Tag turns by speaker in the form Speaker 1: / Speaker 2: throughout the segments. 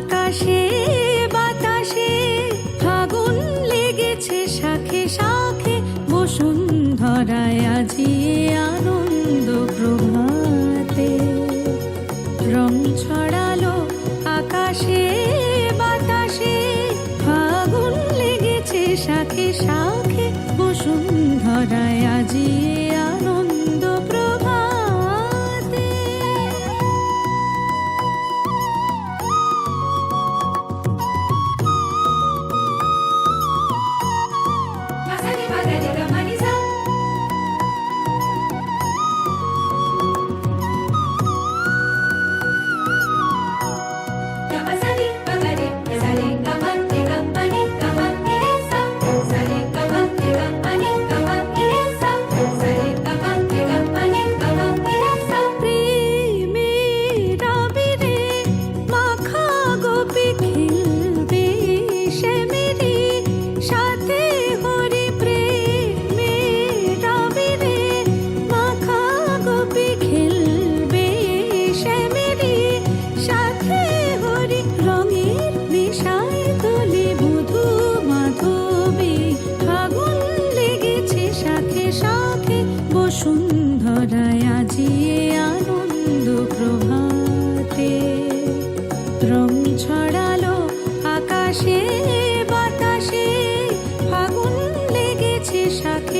Speaker 1: আকাশে বাতাসে ফাগুন লেগেছে শাখে শাখে বসুন্ধরায় আজি
Speaker 2: আরও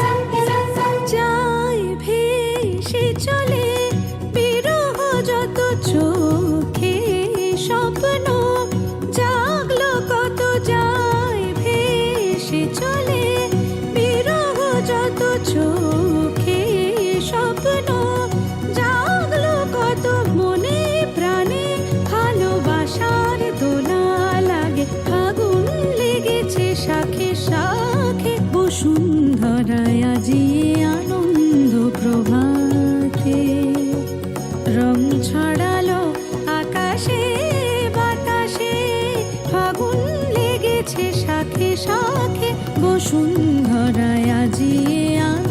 Speaker 2: sa. Ni sa sa.
Speaker 1: যায় ভেসে চলে বিরহ যত চোখে স্বপ্ন চোখে স্বপ্ন। জাগলো কত লেগেছে শাখে শাখে, বসুন্ধরায় আজি আনন্দ প্রভাতে। রং ছড়ালো আকাশে, বাতাসে ফাগুন লেগেছে শাখে শাখে বসুন্ধরায় আজিয়ে আ